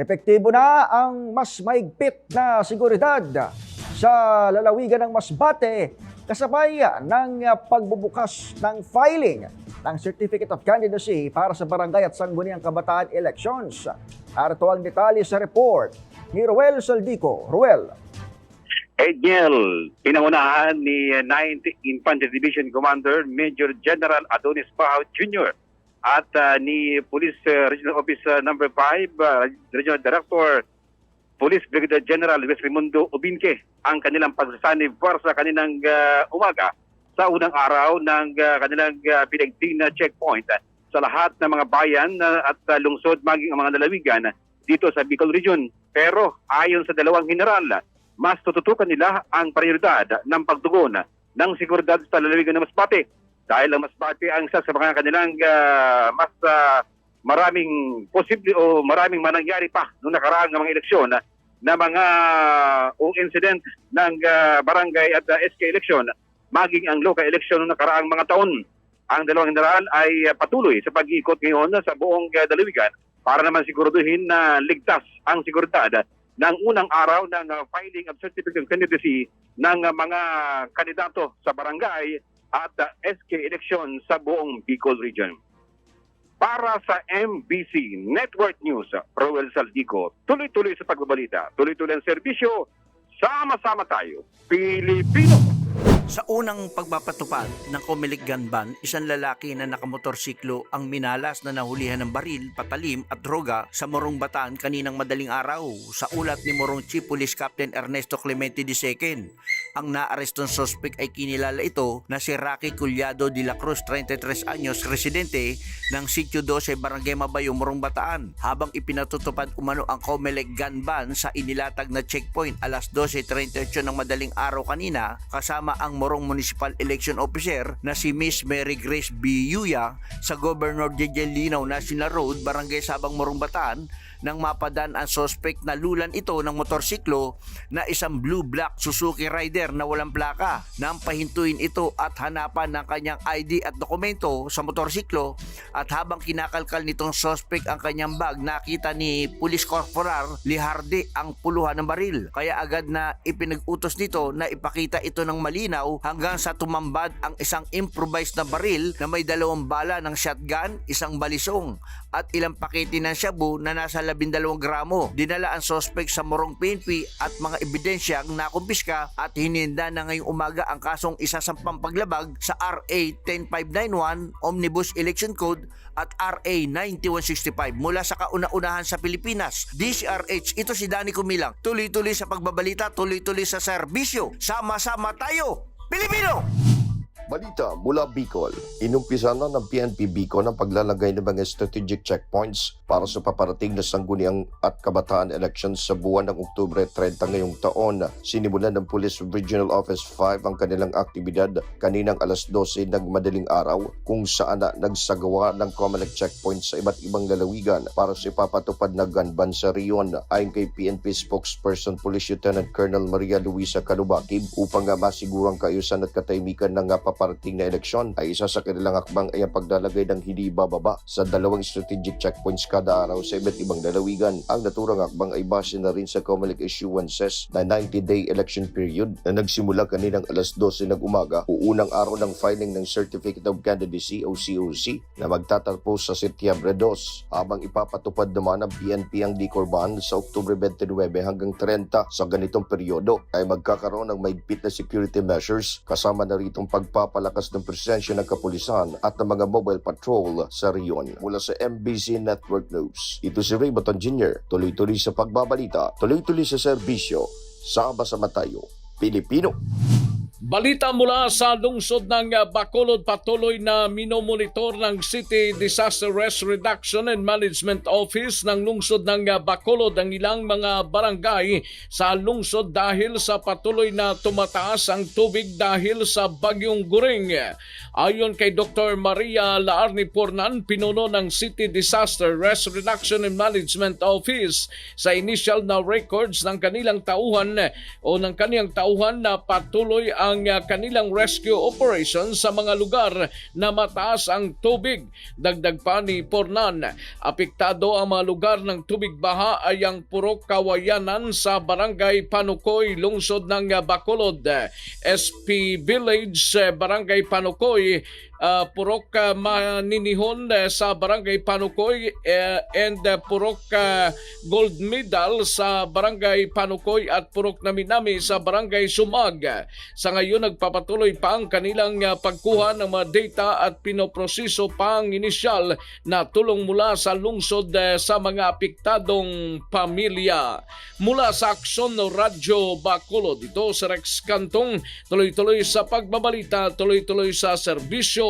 Epektibo na ang mas maigpit na seguridad sa lalawigan ng Masbate kasabay ng pagbubukas ng filing ng Certificate of Candidacy para sa barangay at sangguniang kabataan elections. Arito ang detalye sa report ni Ruel Saldico. Ruel. Edniel, pinangunahan ni 9th Infantry Division Commander Major General Adonis Pahao Jr. at ah, ni Police ah, Regional Office ah, Number 5 ah, Regional Director Police Brigadier General West Raimundo Ubinke ang kanilang pagsasanib sa kaninang ah, umaga sa unang araw ng ah, kanilang uh, pinagting na checkpoint ah, sa lahat ng mga bayan ah, at ah, lungsod maging ang mga lalawigan dito sa Bicol Region. Pero ayon sa dalawang general, mas tututukan nila ang prioridad ng pagtugon ng seguridad sa lalawigan ng Masbate. Dahil ang Masbate ang isa sa mga kanilang ah, mas ah, maraming posible o maraming manangyari pa noong nakaraang mga eleksyon na, na mga o incident ng ah, barangay at ah, SK election maging ang local election noong nakaraang mga taon. Ang dalawang general ay ah, patuloy sa pag-ikot ngayon sa buong ah, dalawigan para naman siguraduhin na ligtas ang seguridad ng unang araw ng uh, filing of certificate of candidacy ng uh, mga kandidato sa barangay at uh, SK election sa buong Bicol region. Para sa MBC Network News, Roel Saldico, tuloy-tuloy sa pagbabalita, tuloy-tuloy ang serbisyo, sama-sama tayo, Pilipino! Sa unang pagpapatupad ng Comelec gun ban, isang lalaki na nakamotorsiklo ang minalas na nahulihan ng baril, patalim at droga sa Morong Bataan kaninang madaling araw. Sa ulat ni Morong Chief Police Captain Ernesto Clemente II, ang naarestong suspect ay kinilala ito na si Rocky Culyado de la Cruz, 33 anyos, residente ng Sitio 12, Barangay Mabayo, Morong Bataan. Habang ipinatutupad umano ang Comelec gun ban sa inilatag na checkpoint alas 12.38 ng madaling araw kanina kasama ang Morong Municipal Election Officer na si Miss Mary Grace B. Yuya sa Governor J.J. Linaw National Road, Barangay Sabang Morong Bataan nang mapadan ang suspect na lulan ito ng motorsiklo na isang blue-black Suzuki Rider na walang plaka. Nang pahintuin ito at hanapan ng kanyang ID at dokumento sa motorsiklo at habang kinakalkal nitong suspect ang kanyang bag, nakita ni Police Corporal Liharde ang puluhan ng baril. Kaya agad na ipinag-utos nito na ipakita ito ng malinaw hanggang sa tumambad ang isang improvised na baril na may dalawang bala ng shotgun, isang balisong at ilang pakete ng shabu na nasa 12 gramo. Dinala ang suspect sa Morong PNP at mga ebidensya ang nakumpiska at hininda na ngayong umaga ang kasong isasampang paglabag sa RA 10591 Omnibus Election Code at RA 9165 mula sa kauna-unahan sa Pilipinas. DCRH, ito si Danny Kumilang. Tuloy-tuloy sa pagbabalita, tuloy-tuloy sa serbisyo. Sama-sama tayo! Pilipino! Balita mula Bicol. Inumpisa na ng PNP Bicol ang paglalagay ng mga strategic checkpoints para sa paparating na sangguniang at kabataan elections sa buwan ng Oktubre 30 ngayong taon. Sinimulan ng Police Regional Office 5 ang kanilang aktibidad kaninang alas 12 ng madaling araw kung saan na nagsagawa ng Comelec checkpoints sa iba't ibang lalawigan para sa ipapatupad na gun ban sa riyon. Ayon kay PNP spokesperson Police Lieutenant Colonel Maria Luisa Calubakib upang masigurang kaayusan at katahimikan ng nga paparating na eleksyon ay isa sa kanilang akbang ay ang paglalagay ng hindi bababa sa dalawang strategic checkpoints kada araw sa iba't ibang lalawigan. Ang naturang akbang ay base na rin sa Comelec issuances na 90-day election period na nagsimula kaninang alas 12 ng umaga o unang araw ng filing ng Certificate of Candidacy o COC na magtatarpo sa Setyembre 2 habang ipapatupad naman ng PNP ang decor ban sa Oktubre 29 hanggang 30 sa ganitong peryodo ay magkakaroon ng maigpit na security measures kasama na ritong pagpapalakas ng presensya ng kapulisan at ng mga mobile patrol sa riyon. Mula sa MBC Network News, ito si Ray Baton Jr. Tuloy-tuloy sa pagbabalita, tuloy-tuloy sa serbisyo, sama-sama tayo, Pilipino. Balita mula sa lungsod ng Bacolod patuloy na minomonitor ng City Disaster Risk Reduction and Management Office ng lungsod ng Bacolod ang ilang mga barangay sa lungsod dahil sa patuloy na tumataas ang tubig dahil sa bagyong guring. Ayon kay Dr. Maria Laarni Pornan, pinuno ng City Disaster Risk Reduction and Management Office sa initial na records ng kanilang tauhan o ng kaniyang tauhan na patuloy ang ang kanilang rescue operation sa mga lugar na mataas ang tubig. Dagdag pa ni Pornan, apektado ang mga lugar ng tubig baha ay ang Purok Kawayanan sa Barangay Panukoy, lungsod ng Bacolod, SP Village, Barangay Panukoy, employee uh, Purok uh, Maninihon uh, sa Barangay Panukoy uh, and uh, Purok uh, Gold Medal sa Barangay Panukoy at Purok Naminami sa Barangay Sumag. Sa ngayon nagpapatuloy pa ang kanilang uh, pagkuha ng mga data at pinoproseso pa ang inisyal na tulong mula sa lungsod uh, sa mga apektadong pamilya. Mula sa Akson Radyo Bacolod, ito sa Rex Kantong, tuloy-tuloy sa pagbabalita, tuloy-tuloy sa serbisyo,